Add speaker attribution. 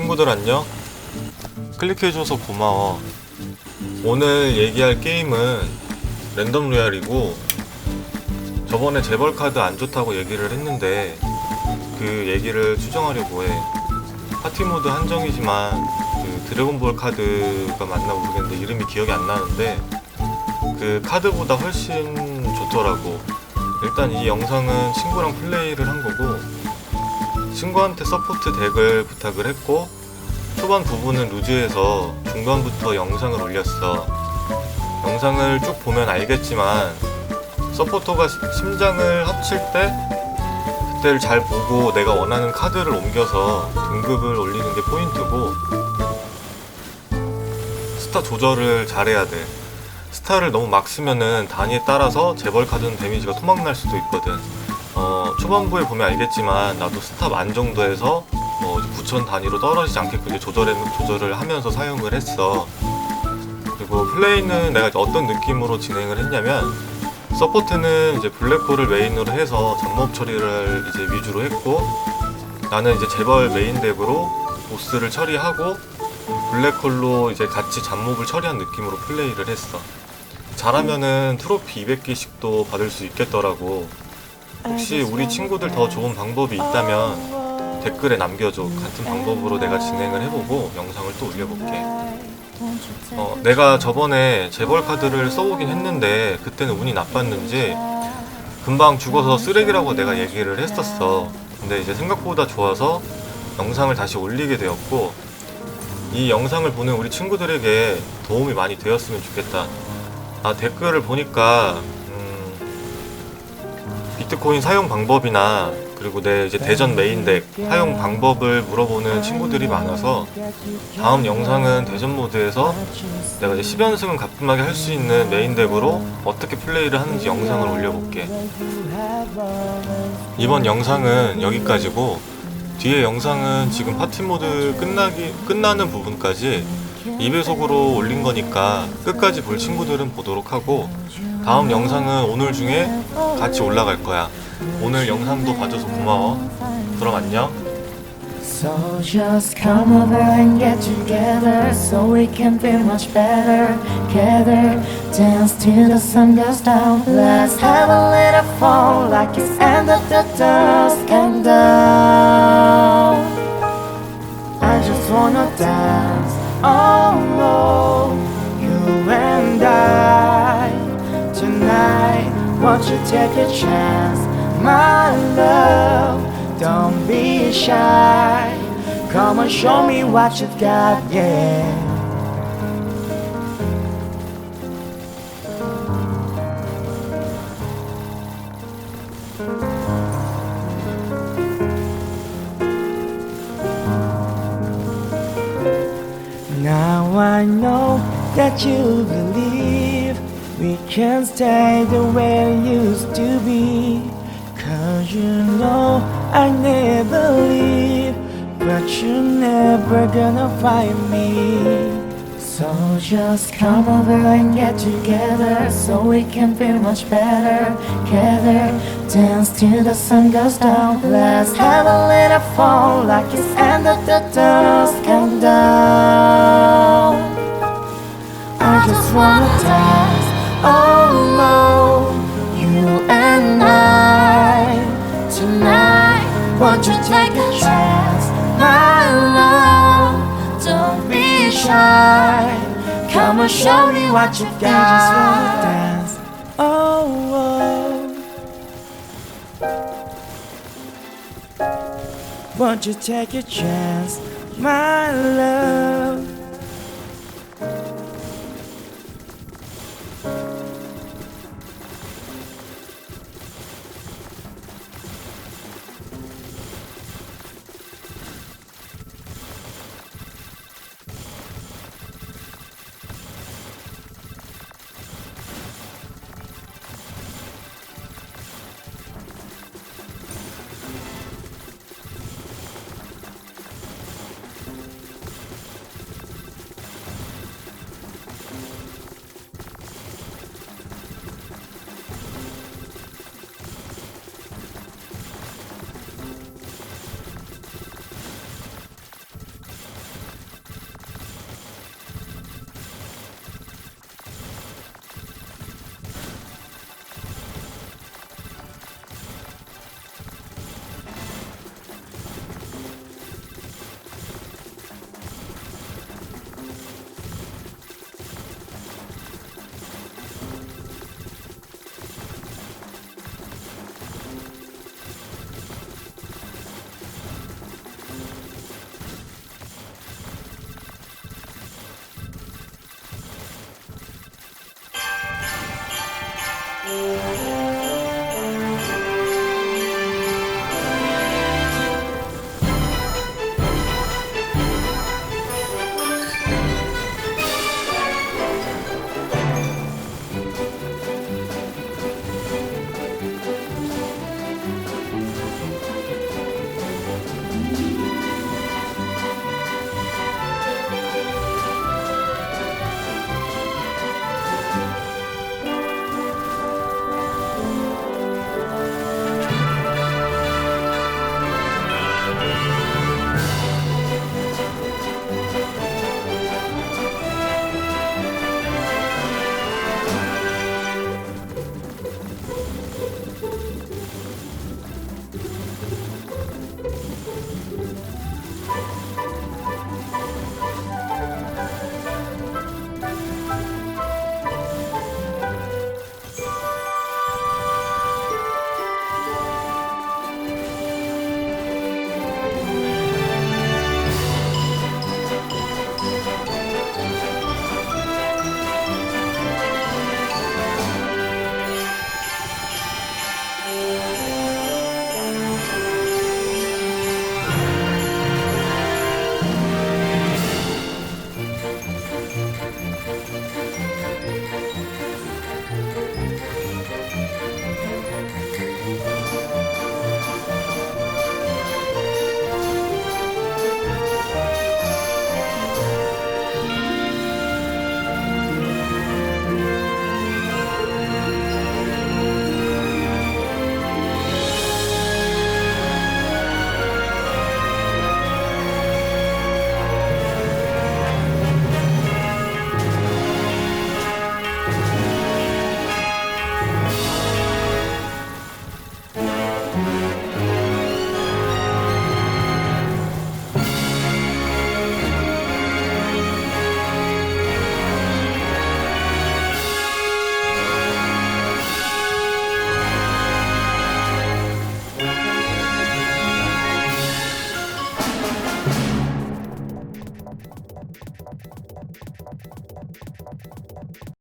Speaker 1: 친구들 안녕? 클릭해줘서 고마워. 오늘 얘기할 게임은 랜덤 로얄이고 저번에 재벌 카드 안 좋다고 얘기를 했는데 그 얘기를 추정하려고 해. 파티 모드 한정이지만 그 드래곤볼 카드가 맞나 모르겠는데 이름이 기억이 안 나는데 그 카드보다 훨씬 좋더라고. 일단 이 영상은 친구랑 플레이를 한 거고 친구한테 서포트 덱을 부탁을 했고 초반 부분은 루즈해서 중간부터 영상을 올렸어. 영상을 쭉 보면 알겠지만 서포터가 시- 심장을 합칠 때 그때를 잘 보고 내가 원하는 카드를 옮겨서 등급을 올리는 게 포인트고 스타 조절을 잘해야 돼. 스타를 너무 막 쓰면은 단위에 따라서 재벌 카드는 데미지가 토막 날 수도 있거든. 어, 초반부에 보면 알겠지만 나도 스타 만 정도에서 뭐 9천 단위로 떨어지지 않게끔 조절해, 조절을 하면서 사용을 했어. 그리고 플레이는 내가 어떤 느낌으로 진행을 했냐면 서포트는 이제 블랙홀을 메인으로 해서 잡몹 처리를 이제 위주로 했고 나는 이제 재벌 메인 덱으로 보스를 처리하고 블랙홀로 이제 같이 잡몹을 처리한 느낌으로 플레이를 했어. 잘하면은 트로피 200개씩도 받을 수 있겠더라고. 혹시 우리 친구들 더 좋은 방법이 있다면 댓글에 남겨줘. 같은 방법으로 내가 진행을 해보고 영상을 또 올려볼게. 어, 내가 저번에 재벌 카드를 써보긴 했는데 그때는 운이 나빴는지 금방 죽어서 쓰레기라고 내가 얘기를 했었어. 근데 이제 생각보다 좋아서 영상을 다시 올리게 되었고 이 영상을 보는 우리 친구들에게 도움이 많이 되었으면 좋겠다. 아 댓글을 보니까 음, 비트코인 사용 방법이나 그리고 내 이제 대전 메인 덱 사용 방법을 물어보는 친구들이 많아서 다음 영상은 대전 모드에서 내가 이제 10연승은 가끔하게 할 수 있는 메인 덱으로 어떻게 플레이를 하는지 영상을 올려볼게. 이번 영상은 여기까지고 뒤에 영상은 지금 파티 모드 끝나기 끝나는 부분까지 2배속으로 올린 거니까 끝까지 볼 친구들은 보도록 하고 다음 영상은 오늘 중에 같이 올라갈 거야. 오늘 영상도 봐줘서 고마워. 그럼 안녕.
Speaker 2: So just come over and get together so we can feel much better. Together, dance till the sun goes down. Let's have a little fun like it's end of the dusk and dawn. I just wanna dance, oh no, Won't you take a chance, my love? Don't be shy. Come and show me what you've got, yeah. Now I know that you believe we can't stay the way it used to be. Cause you know I never leave, but you're never gonna find me. So just come over and get together so we can feel much better. Together, dance till the sun goes down. Let's have a little fun like it's end of the dusk and down. I just wanna dance, oh you and I tonight. Won't you take a chance, my love? Don't be shy. Come and show me what you got. Just dance, oh. oh. Won't you take a chance, my? Yeah.